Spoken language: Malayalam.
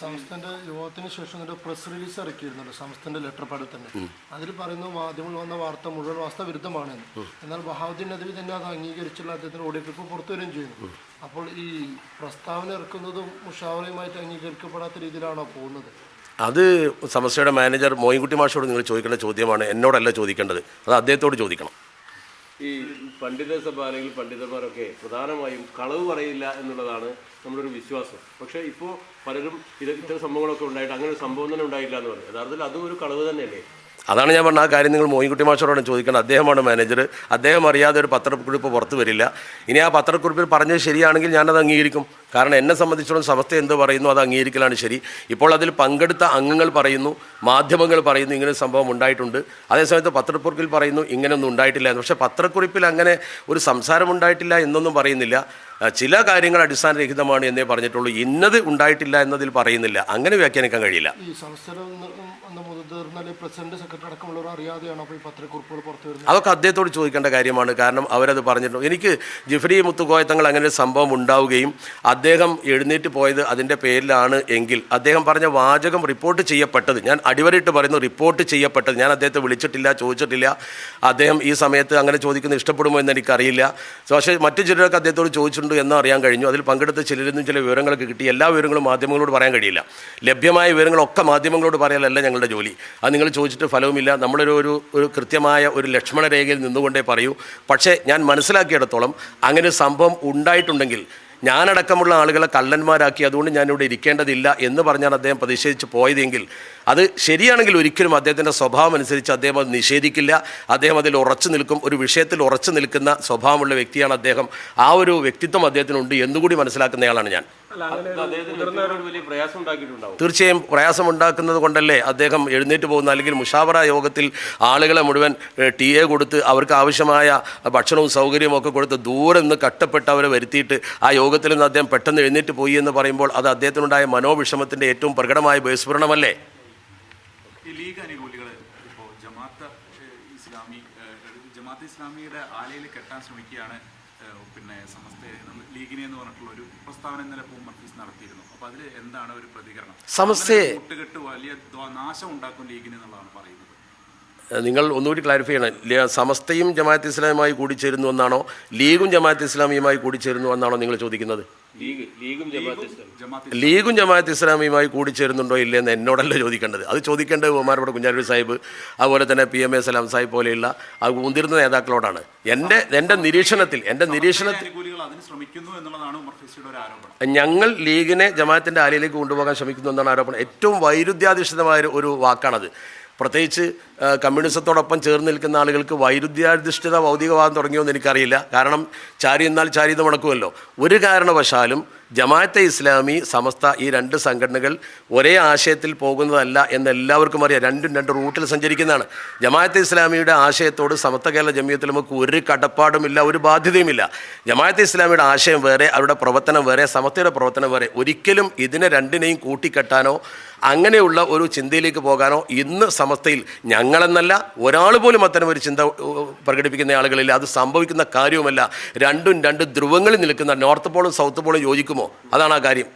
സംസ്ഥാന യോഗത്തിന് ശേഷം ഒരു പ്രസ് റിലീസ് ഇറക്കിയിരുന്നല്ലോ സംസ്ഥാന ലെറ്റർ പാടിൽ തന്നെ. അതിൽ പറയുന്നു മാധ്യമങ്ങൾ വന്ന വാർത്ത മുഴുവൻ വാസ്തവ വിരുദ്ധമാണ് എന്നാൽ ബഹാദുദ്ദീൻ നദവി തന്നെ അത് അംഗീകരിച്ചുള്ള അദ്ദേഹത്തിന് ഓഡിയോ ക്ലിപ്പ് പുറത്തു വരികയും ചെയ്യുന്നു അപ്പോൾ ഈ പ്രസ്താവന ഇറക്കുന്നതും മുഷാവറയുമായിട്ട് അംഗീകരിക്കപ്പെടാത്ത രീതിയിലാണോ പോകുന്നത്? അത് സമസ്യയുടെ മാനേജർ മോയിൻകുട്ടി മാഷോട് നിങ്ങൾ ചോദിക്കേണ്ട ചോദ്യമാണ് എന്നോടല്ല ചോദിക്കേണ്ടത്. അത് അദ്ദേഹത്തോട് ചോദിക്കണം. ഈ പണ്ഡിതസഭ അല്ലെങ്കിൽ പണ്ഡിതന്മാരൊക്കെ പ്രധാനമായും കളവ് പറയില്ല എന്നുള്ളതാണ് നമ്മുടെ ഒരു വിശ്വാസം. പക്ഷേ ഇപ്പോൾ പലരും ഇത് ഇത്തരം സംഭവങ്ങളൊക്കെ ഉണ്ടായിട്ട് അങ്ങനെ ഒരു സംഭവം തന്നെ ഉണ്ടായില്ല എന്ന് പറയും യഥാർത്ഥത്തിൽ അതും ഒരു കളവ് തന്നെയല്ലേ? അതാണ് ഞാൻ പറഞ്ഞ ആ കാര്യം നിങ്ങൾ മോയിൻകുട്ടി മാഷോടാണ് ചോദിക്കേണ്ടത്. അദ്ദേഹമാണ് മാനേജർ അദ്ദേഹം അറിയാതെ ഒരു പത്രക്കുറിപ്പ് പുറത്തു വരില്ല. ഇനി ആ പത്രക്കുറിപ്പിൽ പറഞ്ഞത് ശരിയാണെങ്കിൽ ഞാനത് അംഗീകരിക്കും. കാരണം എന്നെ സംബന്ധിച്ചിടത്തോളം സമസ്ത എന്ത് പറയുന്നു അത് അംഗീകരിക്കലാണ് ശരി. ഇപ്പോൾ അതിൽ പങ്കെടുത്ത അംഗങ്ങൾ പറയുന്നു മാധ്യമങ്ങൾ പറയുന്നു ഇങ്ങനെ സംഭവം ഉണ്ടായിട്ടുണ്ട്. അതേസമയത്ത് പത്രക്കുറിപ്പിൽ പറയുന്നു ഇങ്ങനെയൊന്നും ഉണ്ടായിട്ടില്ല എന്ന്. പക്ഷേ പത്രക്കുറിപ്പിൽ അങ്ങനെ ഒരു സംസാരം ഉണ്ടായിട്ടില്ല എന്നൊന്നും പറയുന്നില്ല. ചില കാര്യങ്ങൾ അടിസ്ഥാനരഹിതമാണ് എന്നേ പറഞ്ഞിട്ടുള്ളൂ. ഇന്നത് ഉണ്ടായിട്ടില്ല എന്നതിൽ പറയുന്നില്ല. അങ്ങനെ വ്യാഖ്യാനിക്കാൻ കഴിയില്ല. അതൊക്കെ അദ്ദേഹത്തോട് ചോദിക്കേണ്ട കാര്യമാണ്. കാരണം അവരത് പറഞ്ഞിട്ടുണ്ട്. എനിക്ക് ജിഫ്രി മുത്തുകോയത്തങ്ങൾ അങ്ങനെ ഒരു സംഭവം ഉണ്ടാവുകയും അദ്ദേഹം എഴുന്നേറ്റ് പോയത് അതിന്റെ പേരിലാണ് എങ്കിൽ അദ്ദേഹം പറഞ്ഞ വാചകം റിപ്പോർട്ട് ചെയ്യപ്പെട്ടത്. ഞാൻ അടിവരയിട്ട് പറയുന്നു റിപ്പോർട്ട് ചെയ്യപ്പെട്ടത്. ഞാൻ അദ്ദേഹത്തെ വിളിച്ചിട്ടില്ല ചോദിച്ചിട്ടില്ല. അദ്ദേഹം ഈ സമയത്ത് അങ്ങനെ ചോദിക്കുന്നത് ഇഷ്ടപ്പെടുമോ എന്ന് എനിക്കറിയില്ല. പക്ഷേ മറ്റു ചിലരൊക്കെ അദ്ദേഹത്തോട് ചോദിച്ചിട്ടുണ്ട് എന്ന് അറിയാൻ കഴിഞ്ഞു. അതിൽ പങ്കെടുത്ത ചിലരിൽ ചില വിവരങ്ങളൊക്കെ കിട്ടി. എല്ലാ വിവരങ്ങളും മാധ്യമങ്ങളോട് പറയാൻ കഴിയില്ല. ലഭ്യമായ വിവരങ്ങളൊക്കെ മാധ്യമങ്ങളോട് പറയാനല്ല ഞങ്ങളുടെ ജോലി. അത് നിങ്ങൾ ചോദിച്ചിട്ട് ഫലവുമില്ല. നമ്മളൊരു ഒരു ഒരു കൃത്യമായ ഒരു ലക്ഷ്മണ രേഖയിൽ നിന്നുകൊണ്ടേ പറയൂ. പക്ഷേ ഞാൻ മനസ്സിലാക്കിയിടത്തോളം അങ്ങനെ സംഭവം ഉണ്ടായിട്ടുണ്ടെങ്കിൽ ഞാനടക്കമുള്ള ആളുകളെ കള്ളന്മാരാക്കി അതുകൊണ്ട് ഞാനിവിടെ ഇരിക്കേണ്ടതില്ല എന്ന് പറഞ്ഞാണ് അദ്ദേഹം പ്രതിഷേധിച്ച് പോയതെങ്കിൽ അത് ശരിയാണെങ്കിൽ ഒരിക്കലും അദ്ദേഹത്തിന്റെ സ്വഭാവം അനുസരിച്ച് അദ്ദേഹം അത് നിഷേധിക്കില്ല. അദ്ദേഹം അതിൽ ഉറച്ചു നിൽക്കും. ഒരു വിഷയത്തിൽ ഉറച്ചു നിൽക്കുന്ന സ്വഭാവമുള്ള വ്യക്തിയാണ് അദ്ദേഹം. ആ ഒരു വ്യക്തിത്വം അദ്ദേഹത്തിനുണ്ട് എന്നുകൂടി മനസ്സിലാക്കുന്നയാളാണ് ഞാൻ. വലിയ പ്രയാസം ഉണ്ടാക്കിയിട്ടുണ്ടാവും. തീർച്ചയായും പ്രയാസമുണ്ടാക്കുന്നത് കൊണ്ടല്ലേ അദ്ദേഹം എഴുന്നേറ്റ് പോകുന്ന അല്ലെങ്കിൽ മുഷാവറ യോഗത്തിൽ ആളുകളെ മുഴുവൻ ടി എ കൊടുത്ത് അവർക്ക് ആവശ്യമായ ഭക്ഷണവും സൗകര്യവും ഒക്കെ കൊടുത്ത് ദൂരെ നിന്ന് കട്ടപ്പെട്ട് അവരെ വരുത്തിയിട്ട് ആ യോഗത്തിൽ നിന്ന് അദ്ദേഹം പെട്ടെന്ന് എഴുന്നേറ്റ് പോയി എന്ന് പറയുമ്പോൾ അത് അദ്ദേഹത്തിനുണ്ടായ മനോവിഷമത്തിന്റെ ഏറ്റവും പ്രകടമായ ബഹിസ്ഫുരണമല്ലേ ഈ ലീഗ് അനുകൂലികൾ ഇപ്പോൾ ജമാഅത്ത് ഇസ്ലാമി ജമാഅത്ത് ഇസ്ലാമിയുടെ ആലയിൽ കെട്ടാൻ ശ്രമിക്കുകയാണ് പിന്നെ സമസ്ത ലീഗിനെ എന്ന് പറഞ്ഞിട്ടുള്ള ഒരു പ്രസ്താവന ഇന്നലെ പൂം മർഫീസ് നടത്തിയിരുന്നു. അപ്പോൾ അതിൽ എന്താണ് ഒരു പ്രതികരണം? സമസ്തയെ- വലിയ നാശം ഉണ്ടാക്കും ലീഗിന് എന്നുള്ളതാണ് പറയുന്നത്. നിങ്ങൾ ഒന്നുകൂടി ക്ലാരിഫൈ ചെയ്യണം. ല- സമസ്തയും ജമാഅത്ത് ഇസ്ലാമുമായി കൂടിച്ചേരുന്നു എന്നാണോ? ലീഗും ജമാഅത്ത് ഇസ്ലാമിയുമായി കൂടിച്ചേരുന്നു എന്നാണോ നിങ്ങൾ ചോദിക്കുന്നത്? ലീഗ് ലീഗും ജമാഅത്ത് ഇസ്ലാമിയുമായി. കൂടിച്ചേരുന്നുണ്ടോ ഇല്ലയെന്ന് എന്നോടല്ല ചോദിക്കേണ്ടത്. അത് ചോദിക്കേണ്ടത് ബഹുമാനപ്പെട്ട കുഞ്ഞാലി സാഹിബ് അതുപോലെ തന്നെ P M A Salam Sahib പോലെയുള്ള ആ മുതിർന്ന നേതാക്കളോടാണ്. എന്റെ എന്റെ നിരീക്ഷണത്തിൽ എന്റെ നിരീക്ഷണത്തിൽ അനുകൂലികൾ അതിന് ശ്രമിക്കുന്നു എന്നുള്ളതാണ് മർഫീസിയുടെ ഒരു ആരോപണം. ഞങ്ങൾ ലീഗിനെ ജമാഅത്തിന്റെ ആലയിലേക്ക് കൊണ്ടുപോകാൻ ശ്രമിക്കുന്നു എന്നാണ് ആരോപണം. ഏറ്റവും വൈരുദ്ധ്യാധിഷ്ഠിതമായ ഒരു- ഒരു വാക്കാണത്. പ്രത്യേകിച്ച് കമ്മ്യൂണിസത്തോടൊപ്പം ചേർന്ന് നിൽക്കുന്ന ആളുകൾക്ക് വൈരുദ്ധ്യാധിഷ്ഠിത ഭൗതികവാദം തുടങ്ങിയോന്ന് എനിക്കറിയില്ല. കാരണം ചാരി എന്നാൽ ചാരി ഇത് മുടക്കുമല്ലോ ഒരു കാരണവശാലും ജമാഅത്തെ ഇസ്ലാമി സമസ്ത ഈ രണ്ട് സംഘടനകൾ ഒരേ ആശയത്തിൽ പോകുന്നതല്ല എന്ന് എല്ലാവർക്കും അറിയാം. രണ്ടും രണ്ട് റൂട്ടിൽ സഞ്ചരിക്കുന്നതാണ്. ജമാഅത്തെ ഇസ്ലാമിയുടെ ആശയത്തോട് സമസ്ത കേരള ജമിയത്തിൽ നമുക്ക് ഒരു കടപ്പാടുമില്ല ഒരു ബാധ്യതയുമില്ല. ജമാഅത്തെ ഇസ്ലാമിയുടെ ആശയം വേറെ അവരുടെ പ്രവർത്തനം വേറെ സമസ്തയുടെ പ്രവർത്തനം വേറെ. ഒരിക്കലും ഇതിനെ രണ്ടിനെയും കൂട്ടിക്കെട്ടാനോ അങ്ങനെയുള്ള ഒരു ചിന്തയിലേക്ക് പോകാനോ ഇന്ന് സമസ്തയിൽ ഞങ്ങളെന്നല്ല ഒരാൾ പോലും അത്തരം ഒരു ചിന്ത പ്രകടിപ്പിക്കുന്ന ആളുകളില്ല. അത് സംഭവിക്കുന്ന കാര്യവുമല്ല. രണ്ടും രണ്ട് ധ്രുവങ്ങളിൽ നിൽക്കുന്ന നോർത്ത് പോളും സൗത്ത് പോളും യോജിക്കുമോ? അതാണ് ആ കാര്യം.